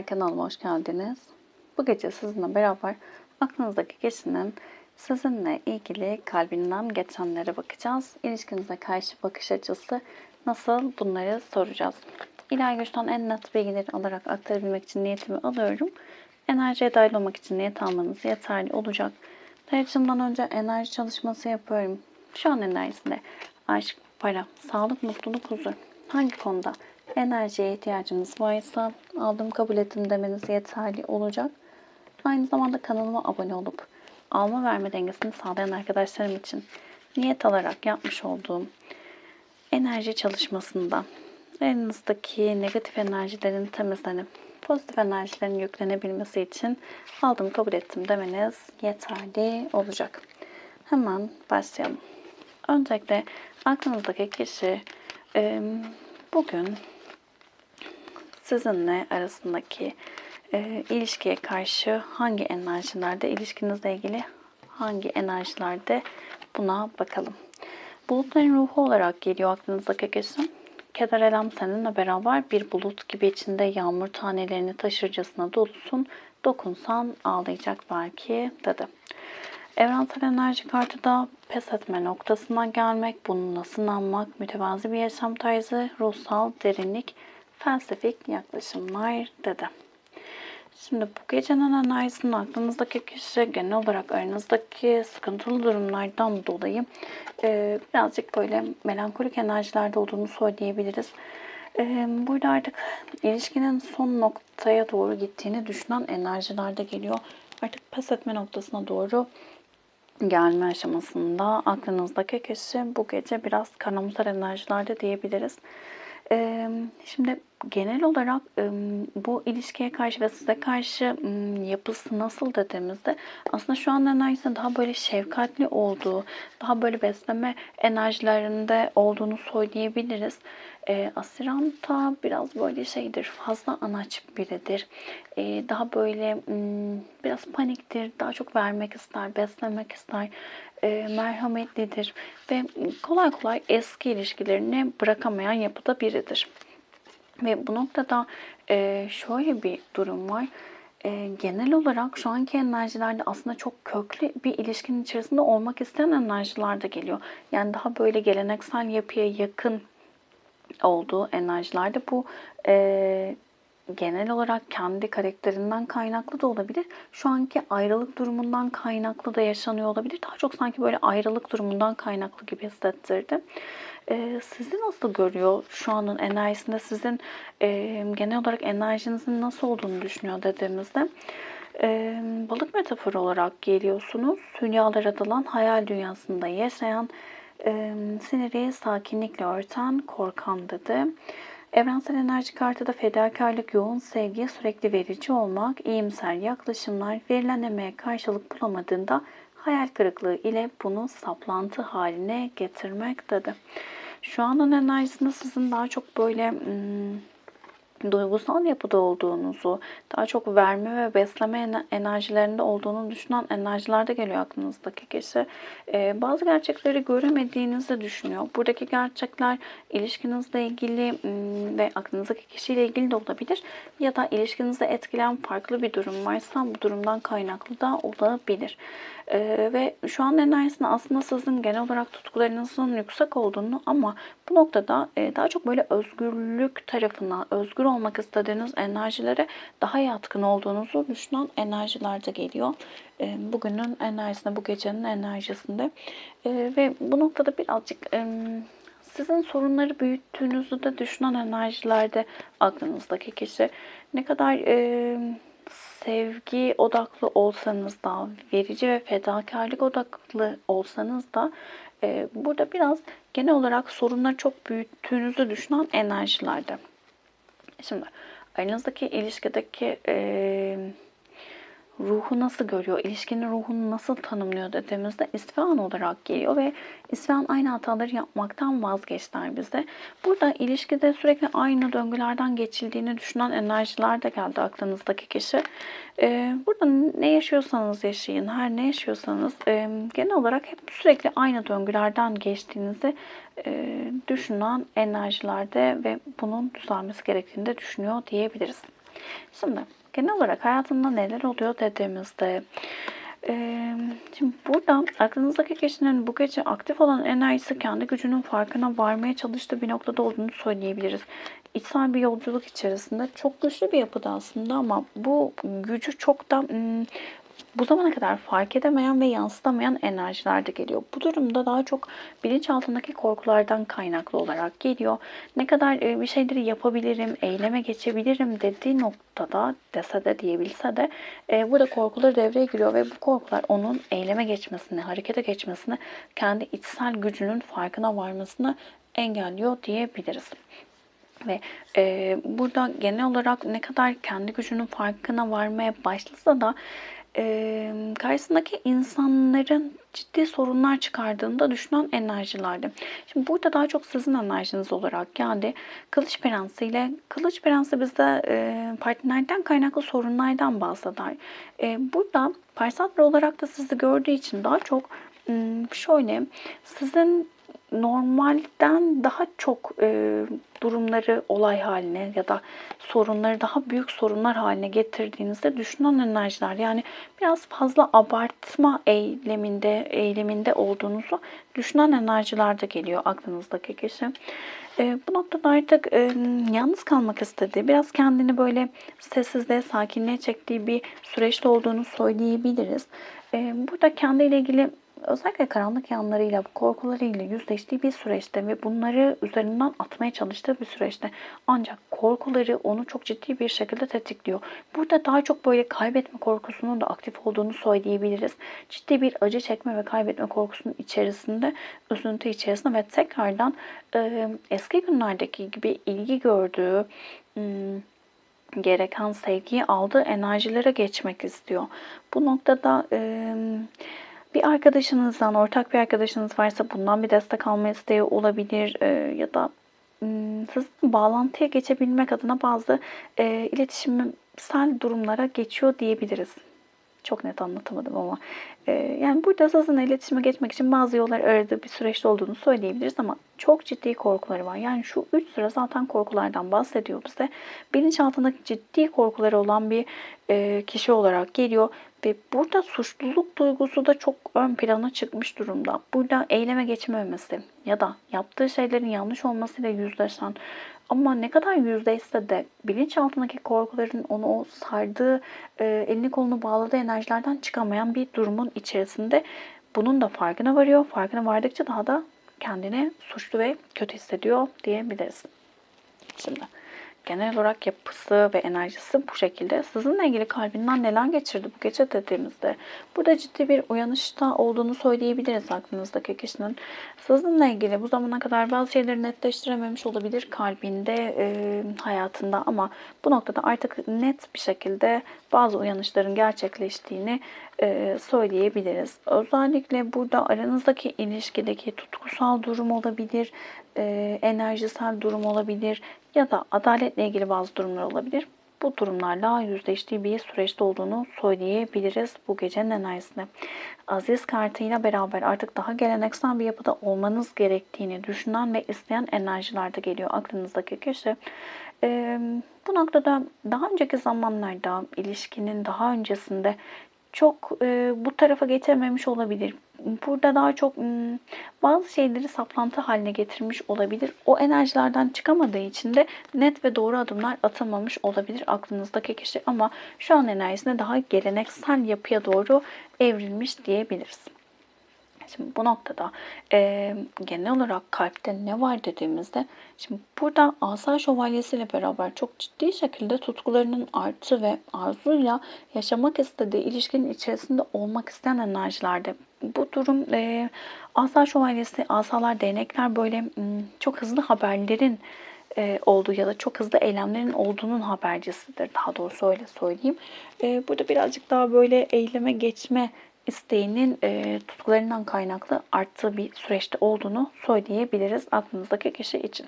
Merhabalar kanalıma hoş geldiniz. Bu gece sizinle beraber aklınızdaki kişinin sizinle ilgili kalbinden geçenlere bakacağız. İlişkinize karşı bakış açısı nasıl bunları soracağız. İlahi güçten en net bilgileri alarak aktarabilmek için niyetimi alıyorum. Enerjiye dahil olmak için niyet almanız yeterli olacak. Tarihimden önce enerji çalışması yapıyorum. Şu an enerjisinde aşk, para, sağlık, mutluluk, huzur. Hangi konuda enerjiye ihtiyacınız varsa aldım kabul ettim demeniz yeterli olacak. Aynı zamanda kanalıma abone olup alma verme dengesini sağlayan arkadaşlarım için niyet alarak yapmış olduğum enerji çalışmasında elinizdeki negatif enerjilerin temizlenip pozitif enerjilerin yüklenebilmesi için aldım kabul ettim demeniz yeterli olacak. Hemen başlayalım. Öncelikle aklınızdaki kişi bugün sizinle arasındaki e, ilişkiye karşı hangi enerjilerde, ilişkinizle ilgili hangi enerjilerde buna bakalım. Bulutların ruhu olarak geliyor aklınızdaki kişi. Keder elem seninle beraber bir bulut gibi içinde yağmur tanelerini taşırcasına dolusun. Dokunsan ağlayacak belki dedi. Evrensel enerji kartı da pes etme noktasına gelmek, bununla sınanmak, mütevazi bir yaşam tarzı, ruhsal derinlik, felsefik yaklaşımlar dedi. Şimdi bu gecenin enerjisinin aklınızdaki kişi genel olarak aranızdaki sıkıntılı durumlardan dolayı e, birazcık böyle melankolik enerjilerde olduğunu söyleyebiliriz. E, burada artık ilişkinin son noktaya doğru gittiğini düşünen enerjilerde geliyor. Artık pes etme noktasına doğru gelme aşamasında aklınızdaki kişi bu gece biraz karamsar enerjilerde diyebiliriz. Şimdi genel olarak bu ilişkiye karşı ve size karşı yapısı nasıl dediğimizde aslında şu an enerjisinde daha böyle şefkatli olduğu, daha böyle besleme enerjilerinde olduğunu söyleyebiliriz. E, Asiranta biraz böyle şeydir, fazla anaç biridir. E, daha böyle biraz paniktir, daha çok vermek ister, beslemek ister, e, merhametlidir ve kolay kolay eski ilişkilerini bırakamayan yapıda biridir. Ve bu noktada e, şöyle bir durum var. E, genel olarak şu anki enerjilerde aslında çok köklü bir ilişkinin içerisinde olmak isteyen enerjiler de geliyor. Yani daha böyle geleneksel yapıya yakın olduğu enerjilerde bu e, genel olarak kendi karakterinden kaynaklı da olabilir. Şu anki ayrılık durumundan kaynaklı da yaşanıyor olabilir. Daha çok sanki böyle ayrılık durumundan kaynaklı gibi hissettirdi. Ee, sizi nasıl görüyor şu anın enerjisinde? Sizin e, genel olarak enerjinizin nasıl olduğunu düşünüyor dediğimizde. E, balık metaforu olarak geliyorsunuz. Hülyalar adılan hayal dünyasında yaşayan, e, siniri sakinlikle örten, korkan dedi. Evrensel enerji kartı da fedakarlık, yoğun sevgi, sürekli verici olmak, iyimser yaklaşımlar, verilen emeğe karşılık bulamadığında hayal kırıklığı ile bunu saplantı haline getirmek dedi. Şu anın enerjisinde sizin daha çok böyle hmm, duygusal yapıda olduğunuzu, daha çok verme ve besleme enerjilerinde olduğunu düşünen enerjilerde geliyor aklınızdaki kişi. Ee, bazı gerçekleri göremediğinizi düşünüyor. Buradaki gerçekler ilişkinizle ilgili ve aklınızdaki kişiyle ilgili de olabilir. Ya da ilişkinizde etkileyen farklı bir durum varsa bu durumdan kaynaklı da olabilir. Ee, ve şu an enerjisinde aslında sizin genel olarak tutkularınızın yüksek olduğunu ama bu noktada e, daha çok böyle özgürlük tarafına, özgür olmak istediğiniz enerjilere daha yatkın olduğunuzu düşünen enerjilerde geliyor. E, bugünün enerjisinde, bu gecenin enerjisinde. E, ve bu noktada birazcık e, sizin sorunları büyüttüğünüzü de düşünen enerjilerde aklınızdaki kişi ne kadar e, sevgi odaklı olsanız da, verici ve fedakarlık odaklı olsanız da e, burada biraz genel olarak sorunları çok büyüttüğünüzü düşünen enerjilerde. Şimdi aranızdaki ilişkideki e, ruhu nasıl görüyor, ilişkinin ruhunu nasıl tanımlıyor dediğimizde istifan olarak geliyor ve istifan aynı hataları yapmaktan vazgeçler bize. Burada ilişkide sürekli aynı döngülerden geçildiğini düşünen enerjiler de geldi aklınızdaki kişi. Ee, burada ne yaşıyorsanız yaşayın, her ne yaşıyorsanız e, genel olarak hep sürekli aynı döngülerden geçtiğinizi e, düşünen enerjilerde ve bunun düzelmesi gerektiğini de düşünüyor diyebiliriz. Şimdi genel olarak hayatında neler oluyor dediğimizde Eee, şimdi burada aklınızdaki kişinin bu gece aktif olan enerjisi kendi gücünün farkına varmaya çalıştığı bir noktada olduğunu söyleyebiliriz. İçsel bir yolculuk içerisinde çok güçlü bir yapıda aslında ama bu gücü çok da ım, bu zamana kadar fark edemeyen ve yansıtamayan enerjiler de geliyor. Bu durumda daha çok bilinçaltındaki korkulardan kaynaklı olarak geliyor. Ne kadar e, bir şeyleri yapabilirim, eyleme geçebilirim dediği noktada dese de diyebilse de e, burada korkuları devreye giriyor ve bu korkular onun eyleme geçmesini, harekete geçmesini, kendi içsel gücünün farkına varmasını engelliyor diyebiliriz. Ve e, burada genel olarak ne kadar kendi gücünün farkına varmaya başlasa da e, karşısındaki insanların ciddi sorunlar çıkardığında düşünen enerjilerdi. Şimdi burada daha çok sizin enerjiniz olarak geldi. Kılıç Prensi ile Kılıç Prensi bizde e, partnerden kaynaklı sorunlardan bahseder. E, burada Parsatlı olarak da sizi gördüğü için daha çok şöyle sizin normalden daha çok e, durumları olay haline ya da sorunları daha büyük sorunlar haline getirdiğinizde düşünen enerjiler yani biraz fazla abartma eyleminde eyleminde olduğunuzu düşünen enerjiler de geliyor aklınızdaki kişi. E, bu noktada artık e, yalnız kalmak istediği, biraz kendini böyle sessizliğe, sakinliğe çektiği bir süreçte olduğunu söyleyebiliriz. E, burada kendiyle ilgili özellikle karanlık yanlarıyla, korkularıyla yüzleştiği bir süreçte ve bunları üzerinden atmaya çalıştığı bir süreçte ancak korkuları onu çok ciddi bir şekilde tetikliyor. Burada daha çok böyle kaybetme korkusunun da aktif olduğunu söyleyebiliriz. Ciddi bir acı çekme ve kaybetme korkusunun içerisinde, üzüntü içerisinde ve tekrardan e, eski günlerdeki gibi ilgi gördüğü, ım, gereken sevgiyi aldığı enerjilere geçmek istiyor. Bu noktada e, bir arkadaşınızdan, ortak bir arkadaşınız varsa bundan bir destek alma isteği olabilir e, ya da sizin bağlantıya geçebilmek adına bazı e, iletişimsel durumlara geçiyor diyebiliriz. Çok net anlatamadım ama. E, yani burada sizinle iletişime geçmek için bazı yollar aradığı bir süreçte olduğunu söyleyebiliriz ama çok ciddi korkuları var. Yani şu üç sıra zaten korkulardan bahsediyor bize. Bilinçaltındaki ciddi korkuları olan bir e, kişi olarak geliyor ve burada suçluluk duygusu da çok ön plana çıkmış durumda. Burada eyleme geçmemesi ya da yaptığı şeylerin yanlış olmasıyla yüzleşen ama ne kadar yüzdeyse de bilinçaltındaki korkuların onu o sardığı, e, elini kolunu bağladığı enerjilerden çıkamayan bir durumun içerisinde bunun da farkına varıyor. Farkına vardıkça daha da kendini suçlu ve kötü hissediyor diyebiliriz. Şimdi genel olarak yapısı ve enerjisi bu şekilde. Sizinle ilgili kalbinden neler geçirdi bu gece dediğimizde burada ciddi bir uyanışta olduğunu söyleyebiliriz aklınızdaki kişinin. Sizinle ilgili bu zamana kadar bazı şeyleri netleştirememiş olabilir kalbinde, e, hayatında ama bu noktada artık net bir şekilde bazı uyanışların gerçekleştiğini e, söyleyebiliriz. Özellikle burada aranızdaki ilişkideki tutkusal durum olabilir, e, enerjisel durum olabilir ya da adaletle ilgili bazı durumlar olabilir. Bu durumlarla yüzleştiği bir süreçte olduğunu söyleyebiliriz bu gecenin enerjisinde. Aziz kartıyla beraber artık daha geleneksel bir yapıda olmanız gerektiğini düşünen ve isteyen enerjiler de geliyor aklınızdaki kişi. Ee, bu noktada daha önceki zamanlarda ilişkinin daha öncesinde çok e, bu tarafa geçememiş olabilir. Burada daha çok m, bazı şeyleri saplantı haline getirmiş olabilir. O enerjilerden çıkamadığı için de net ve doğru adımlar atılmamış olabilir aklınızdaki kişi. Ama şu an enerjisinde daha geleneksel yapıya doğru evrilmiş diyebiliriz. Şimdi bu noktada e, genel olarak kalpte ne var dediğimizde şimdi burada asa şövalyesiyle beraber çok ciddi şekilde tutkularının artı ve arzuyla yaşamak istediği ilişkinin içerisinde olmak isteyen enerjilerde. Bu durum e, asa şövalyesi, asalar, değnekler böyle çok hızlı haberlerin e, olduğu ya da çok hızlı eylemlerin olduğunun habercisidir. Daha doğrusu öyle söyleyeyim. E, burada birazcık daha böyle eyleme geçme isteğinin e, tutkularından kaynaklı arttığı bir süreçte olduğunu söyleyebiliriz aklınızdaki kişi için.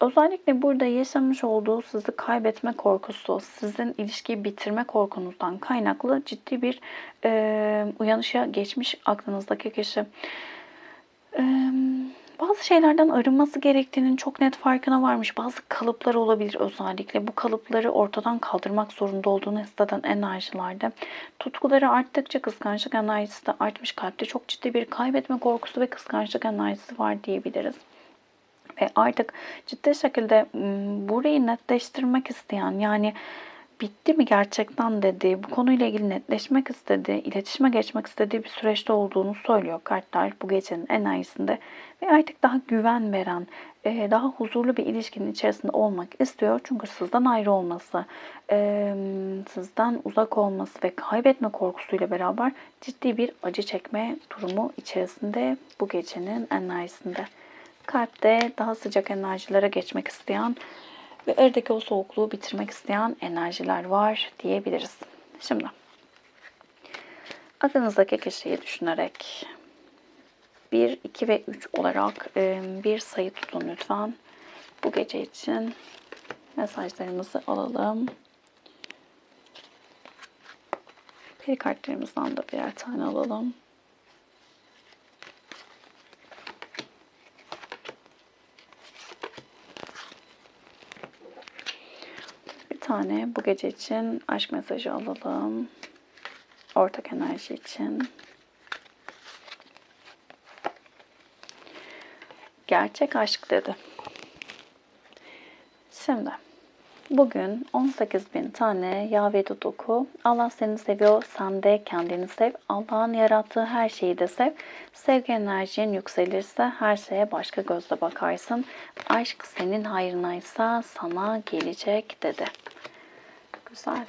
Özellikle burada yaşamış olduğu sizi kaybetme korkusu, sizin ilişkiyi bitirme korkunuzdan kaynaklı ciddi bir e, uyanışa geçmiş aklınızdaki kişi. E, bazı bazı şeylerden arınması gerektiğinin çok net farkına varmış. Bazı kalıplar olabilir özellikle. Bu kalıpları ortadan kaldırmak zorunda olduğunu hisseden enerjilerde. Tutkuları arttıkça kıskançlık enerjisi de artmış. Kalpte çok ciddi bir kaybetme korkusu ve kıskançlık enerjisi var diyebiliriz. Ve artık ciddi şekilde burayı netleştirmek isteyen yani bitti mi gerçekten dedi, bu konuyla ilgili netleşmek istedi, iletişime geçmek istediği bir süreçte olduğunu söylüyor kartlar bu gecenin enerjisinde. Ve artık daha güven veren, e, daha huzurlu bir ilişkinin içerisinde olmak istiyor. Çünkü sizden ayrı olması, sizden uzak olması ve kaybetme korkusuyla beraber ciddi bir acı çekme durumu içerisinde bu gecenin enerjisinde. Kalpte daha sıcak enerjilere geçmek isteyen ve aradaki o soğukluğu bitirmek isteyen enerjiler var diyebiliriz. Şimdi aklınızdaki kişiyi düşünerek 1, 2 ve 3 olarak bir sayı tutun lütfen. Bu gece için mesajlarımızı alalım. Peri kartlarımızdan da birer tane alalım. Tane bu gece için aşk mesajı alalım. Ortak enerji için. Gerçek aşk dedi. Şimdi bugün 18 bin tane Yahve oku. Allah seni seviyor, sen de kendini sev. Allah'ın yarattığı her şeyi de sev. Sevgi enerjin yükselirse her şeye başka gözle bakarsın. Aşk senin hayrınaysa sana gelecek dedi. Güzel.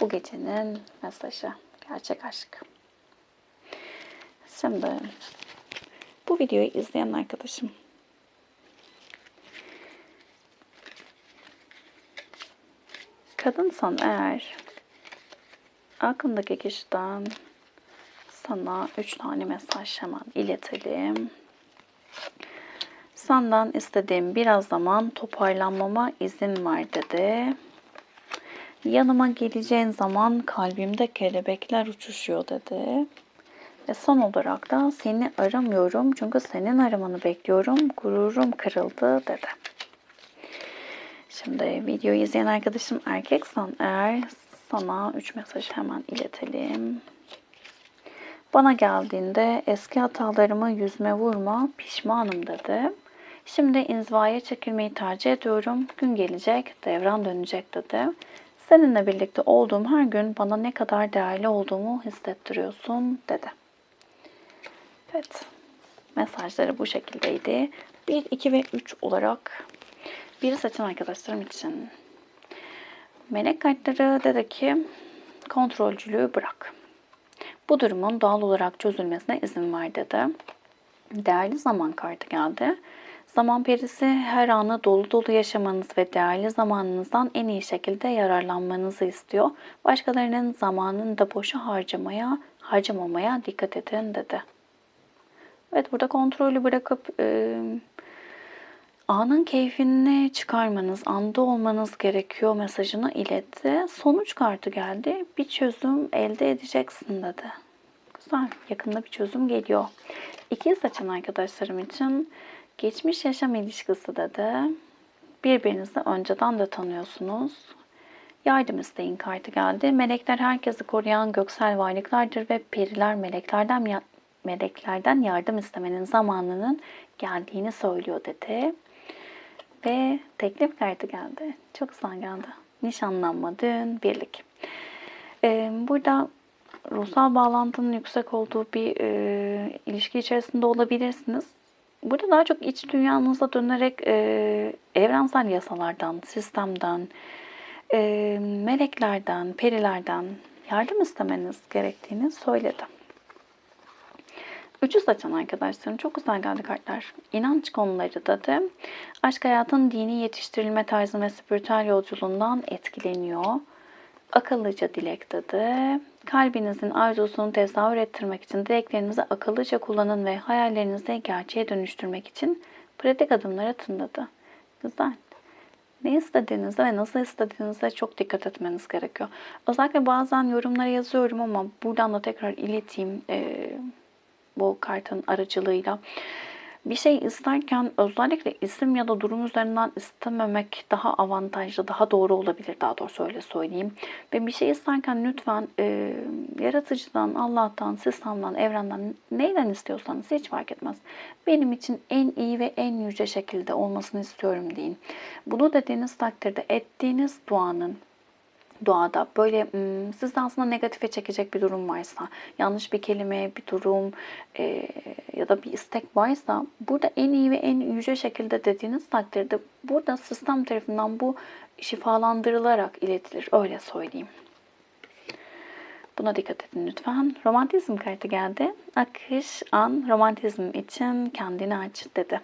Bu gecenin mesajı. Gerçek aşk. Şimdi bu videoyu izleyen arkadaşım kadınsan eğer aklındaki kişiden sana üç tane mesaj hemen iletelim. Senden istediğim biraz zaman toparlanmama izin var dedi. Yanıma geleceğin zaman kalbimde kelebekler uçuşuyor dedi. Ve son olarak da seni aramıyorum çünkü senin aramanı bekliyorum. Gururum kırıldı dedi. Şimdi videoyu izleyen arkadaşım erkeksen eğer sana 3 mesaj hemen iletelim. Bana geldiğinde eski hatalarımı yüzme vurma pişmanım dedi. Şimdi inzivaya çekilmeyi tercih ediyorum. Gün gelecek, devran dönecek dedi. Seninle birlikte olduğum her gün bana ne kadar değerli olduğumu hissettiriyorsun dedi. Evet. Mesajları bu şekildeydi. 1, 2 ve 3 olarak bir seçen arkadaşlarım için. Melek kartları dedi ki kontrolcülüğü bırak. Bu durumun doğal olarak çözülmesine izin ver dedi. Değerli zaman kartı geldi. Zaman perisi her anı dolu dolu yaşamanız ve değerli zamanınızdan en iyi şekilde yararlanmanızı istiyor. Başkalarının zamanını da boşa harcamaya, harcamamaya dikkat edin dedi. Evet burada kontrolü bırakıp e, anın keyfini çıkarmanız, anda olmanız gerekiyor mesajını iletti. Sonuç kartı geldi. Bir çözüm elde edeceksin dedi. Güzel. Yakında bir çözüm geliyor. İki saçan arkadaşlarım için Geçmiş yaşam ilişkisi de birbirinizi önceden de tanıyorsunuz. Yardım isteyin kartı geldi. Melekler herkesi koruyan göksel varlıklardır ve periler meleklerden meleklerden yardım istemenin zamanının geldiğini söylüyor dedi. Ve teklif kartı geldi. Çok güzel geldi. Nişanlanma, düğün, birlik. Ee, burada ruhsal bağlantının yüksek olduğu bir e, ilişki içerisinde olabilirsiniz. Burada daha çok iç dünyanıza dönerek e, evrensel yasalardan, sistemden, e, meleklerden, perilerden yardım istemeniz gerektiğini söyledi. Üçü saçan arkadaşlarım çok güzel geldi kartlar. İnanç konuları da de aşk hayatın dini yetiştirilme tarzı ve spiritüel yolculuğundan etkileniyor. Akıllıca dilek dedi. Kalbinizin arzusunu tezahür ettirmek için dileklerinizi akıllıca kullanın ve hayallerinizi gerçeğe dönüştürmek için pratik adımlar atın dedi. Güzel. Ne istediğinize ve nasıl istediğinize çok dikkat etmeniz gerekiyor. Özellikle bazen yorumlara yazıyorum ama buradan da tekrar ileteyim e, bu kartın aracılığıyla. Bir şey isterken özellikle isim ya da durum üzerinden istememek daha avantajlı, daha doğru olabilir daha doğrusu öyle söyleyeyim. Ve bir şey isterken lütfen e, yaratıcıdan, Allah'tan, sistemden, evrenden neyden istiyorsanız hiç fark etmez. Benim için en iyi ve en yüce şekilde olmasını istiyorum deyin. Bunu dediğiniz takdirde ettiğiniz duanın doğada böyle sizde aslında negatife çekecek bir durum varsa, yanlış bir kelime, bir durum e, ya da bir istek varsa burada en iyi ve en yüce şekilde dediğiniz takdirde burada sistem tarafından bu şifalandırılarak iletilir. Öyle söyleyeyim. Buna dikkat edin lütfen. Romantizm kartı geldi. Akış, an, romantizm için kendini aç dedi.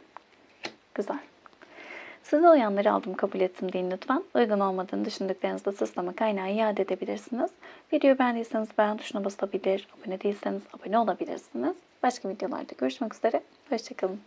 Güzel. Size uyanları aldım kabul ettim deyin lütfen. Uygun olmadığını düşündüklerinizi sisteme kaynağı iade edebilirsiniz. Videoyu beğendiyseniz beğen tuşuna basabilir, abone değilseniz abone olabilirsiniz. Başka videolarda görüşmek üzere. Hoşçakalın.